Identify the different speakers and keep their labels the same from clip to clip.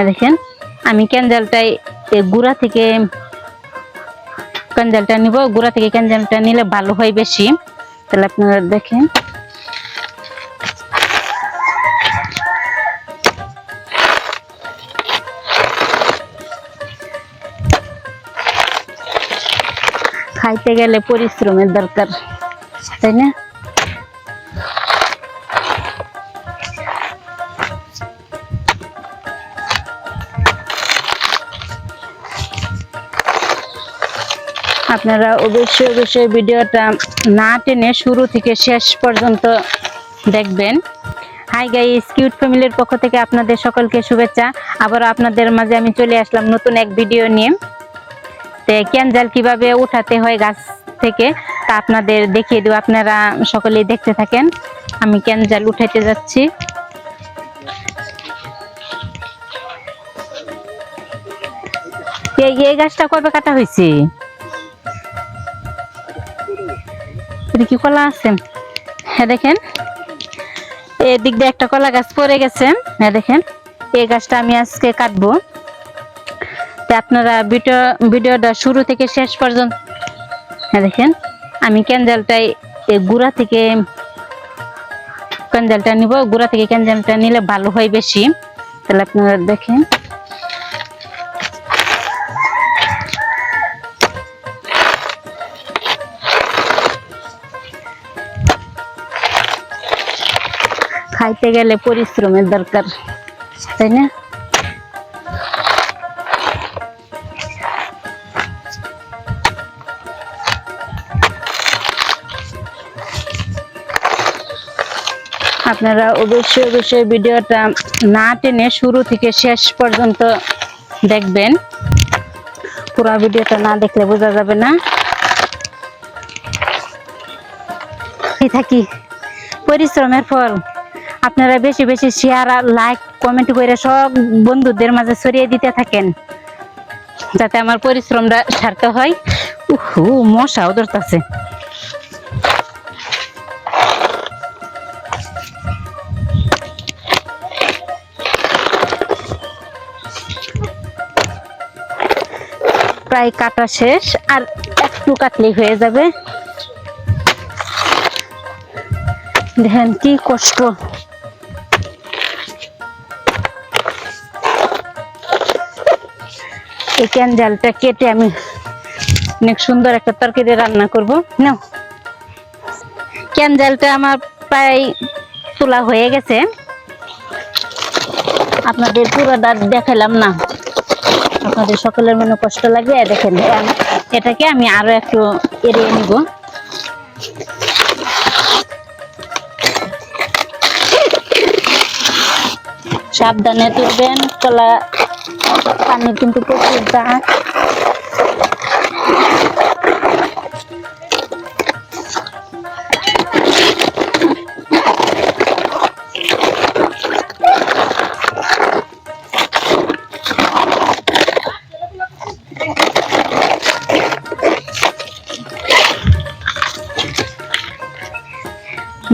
Speaker 1: হ্যাঁ দেখেন, আমি ক্যান্ডেলটাই গুড়া থেকে ক্যান্ডেলটা নিব, গুড়া থেকে ক্যান্ডেলটা নিলে ভালো হয় বেশি। তাহলে আপনারা দেখেন। খাইতে গেলে পরিশ্রমের দরকার, তাই না? আপনারা অবশ্যই অবশ্যই ভিডিওটা না টেনে শুরু থেকে শেষ পর্যন্ত দেখবেন। হাই গাইস কিউট ফ্যামিলির পক্ষ থেকে আপনাদের সকলকে শুভেচ্ছা। আবার আপনাদের মাঝে আমি চলে আসলাম নতুন এক ভিডিও নিয়ে। তে ক্যানজাল কীভাবে উঠাতে হয় গাছ থেকে, তা আপনাদের দেখিয়ে দেবো। আপনারা সকলেই দেখতে থাকেন। আমি ক্যানজাল উঠাইতে যাচ্ছি। এই গাছটা কবে কাটা হয়েছে? এটা কি কলা আছে? হ্যাঁ দেখেন। এদিক দিয়ে একটা কলা গাছ পড়ে গেছে। হ্যাঁ দেখেন। এই গাছটা আমি আজকে কাটবো। তা আপনারা ভিডিও, ভিডিওটা শুরু থেকে শেষ পর্যন্ত হ্যাঁ দেখেন। আমি ক্যান্ডেলটাই গুড়া থেকে, ক্যান্ডেলটা নিব। গুড়া থেকে ক্যান্ডেলটা নিলে ভালো হয় বেশি। তাহলে আপনারা দেখেন। খাইতে গেলে পরিশ্রমের দরকার, তাই না? আপনারা অবশ্যই অবশ্যই ভিডিওটা না টেনে শুরু থেকে শেষ পর্যন্ত দেখবেন। পুরো ভিডিওটা না দেখলে বোঝা যাবে না। থাকি। পরিশ্রমের ফল। আপনারা বেশি বেশি শেয়ার আর লাইক কমেন্ট করে সব বন্ধুদের মাঝে ছড়িয়ে দিতে থাকেন। যাতে আমার পরিশ্রমটা সার্থক হয়। উহু মশাও ধরতেছে প্রায় কাটা শেষ, আর একটু কাটলেই হয়ে যাবে। দেখেন কি কষ্ট। এই ক্যান্ডেলটা কেটে আমি অনেক সুন্দর একটা তরকারি রান্না করব। নাও। ক্যান্ডেলটা আমার প্রায় তোলা হয়ে গেছে। আপনাদের পুরোটা দেখালাম না। আপনাদের সকলের মনে কষ্ট লাগে দেখেন এটাকে আমি আরও একটু এড়িয়ে নিব। সাবধানে তুলবেন, কলা পানির কিন্তু প্রচুর দাগ।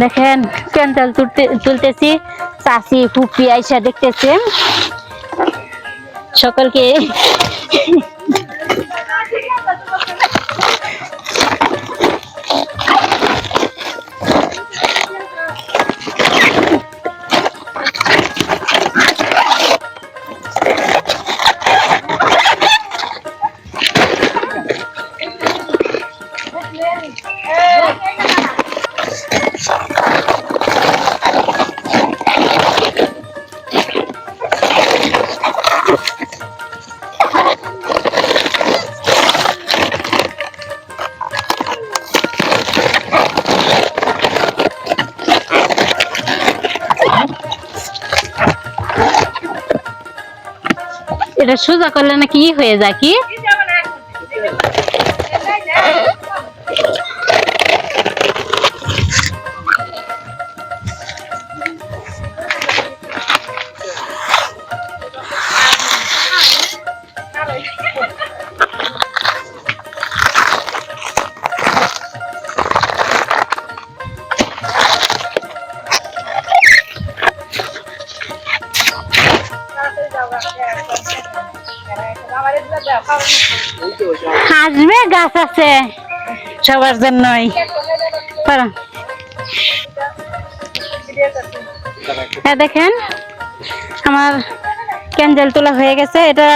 Speaker 1: দেখেন ক্যান্ডেল তুলতে তুলতেছি। চাষি ফুপি আইসা দেখতেছে। সকলকে এটা সোজা করলে নাকি হয়ে যায় কি? আসবে গাছ আছে। সবার জন্যই। এ দেখেন, আমার ক্যান্ডেল তোলা হয়ে গেছে। এটা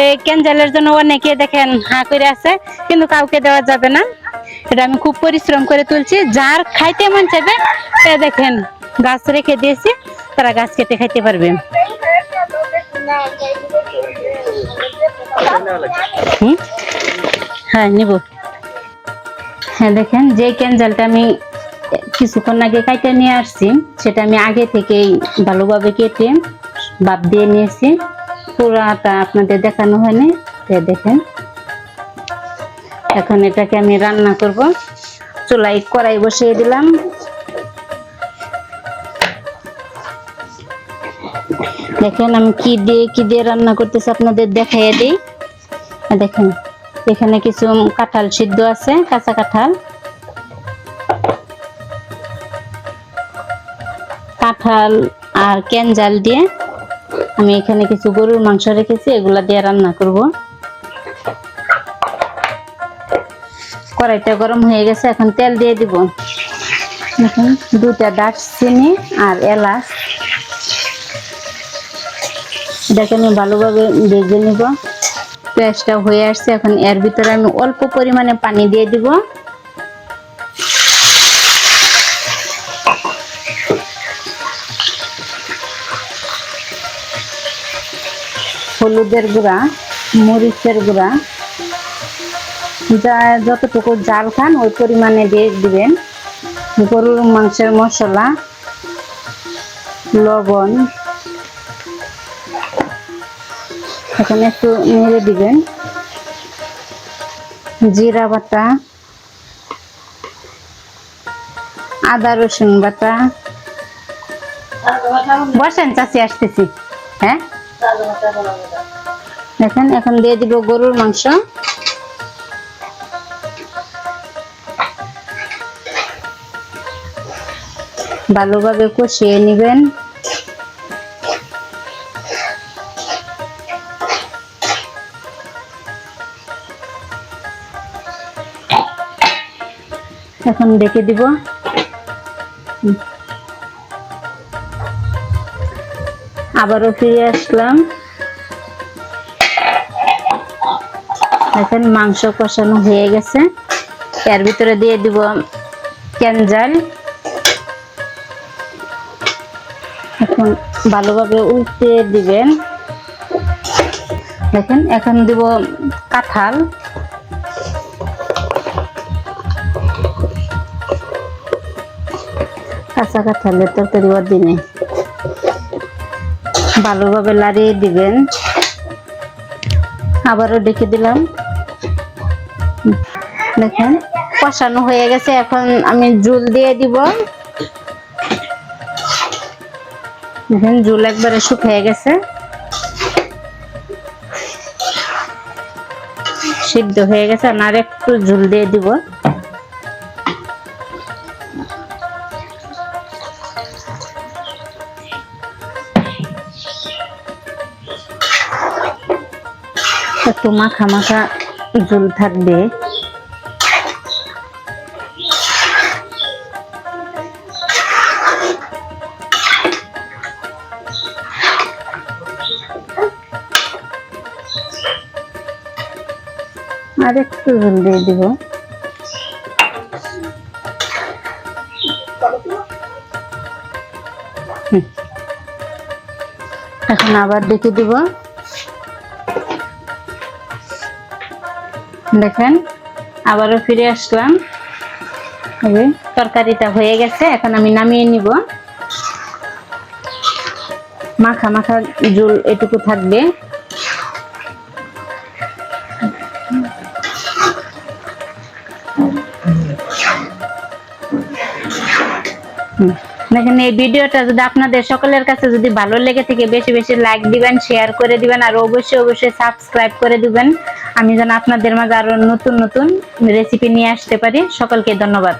Speaker 1: এই ক্যান্ডেলের জন্য অনেকে দেখেন হা করে আছে, কিন্তু কাউকে দেওয়া যাবে না। এটা আমি খুব পরিশ্রম করে তুলছি। যার খাইতে মন চাইবে, এ দেখেন, গাছ রেখে দিয়েছি, তারা গাছ কেটে খাইতে পারবে? হ্যাঁ নিব। হ্যাঁ দেখেন, যে ক্যান্ডেলটা আমি কিছুক্ষণ আগে কাইটে নিয়ে আসছি, সেটা আমি আগে থেকেই ভালোভাবে কেটে বাপ দিয়ে নিয়েছি। পুরাটা আপনাদের দেখানো হয়নি। দেখেন, এখন এটাকে আমি রান্না করব। চুলাই কড়াই বসিয়ে দিলাম। দেখেন আমি কি দিয়ে কি দিয়ে রান্না করতেছি আপনাদের দেখাইয়ে দিই। দেখেন, এখানে কিছু কাঁঠাল সিদ্ধ আছে, কাঁচা কাঁঠাল। কাঁঠাল আর ক্যানজাল দিয়ে আমি এখানে কিছু গরুর মাংস রেখেছি, এগুলা দিয়ে রান্না করব। কড়াইটা গরম হয়ে গেছে, এখন তেল দিয়ে দিব। দেখুন দুটা দারচিনি আর এলাচ। এটাকে আমি ভালোভাবে ভেজে নিব। পেঁয়াজটা হয়ে আসছে, এখন এর ভিতরে আমি অল্প পরিমাণে পানি দিয়ে দিব। হলুদের গুঁড়া, মরিচের গুঁড়া, যা যতটুকু জাল খান ওই পরিমাণে দিয়ে দিবেন। গরুর মাংসের মশলা, লবণ এখানে একটু নেড়ে দিবেন। জিরা বাটা, আদা রসুন বাটা। বসেন চাষি আসতেছি। হ্যাঁ? দেখেন, এখন দিয়ে দিব গরুর মাংস। ভালোভাবে কষিয়ে নেবেন। এখন ডেকে দিব। আবারও ফিরে আসলাম। এখন মাংস কষানো হয়ে গেছে। এর ভিতরে দিয়ে দিব ক্যানজাল এখন ভালোভাবে উল্টে দিবেন। দেখেন, এখন দিব কাঁঠাল। কাঁচা কাঁঠালের তরকারি ওর দিনে। ভালোভাবে লাড়িয়ে দিবেন। আবারও ডেকে দিলাম। দেখেন, কষানো হয়ে গেছে। এখন আমি জুল দিয়ে দিব। দেখেন, জুল একবারে শুকিয়ে গেছে। সিদ্ধ হয়ে গেছে। আর একটু জুল দিয়ে দিব। একটু মাখা মাখা ঝুল থাকবে। আর একটু ঝুল দিয়ে দিব। এখন আবার ডেকে দিব। দেখেন, আবারও ফিরে আসলাম। তরকারিটা হয়ে গেছে, এখন আমি নামিয়ে নিব। মাখা মাখা জুল এটুকু থাকবে। দেখেন, এই ভিডিওটা যদি আপনাদের সকলের কাছে যদি ভালো লেগে থাকে, বেশি বেশি লাইক দিবেন শেয়ার করে দিবেন, আর অবশ্যই অবশ্যই সাবস্ক্রাইব করে দিবেন। আমি যেন আপনাদের মাঝে আরও নতুন নতুন রেসিপি নিয়ে আসতে পারি। সকলকে ধন্যবাদ।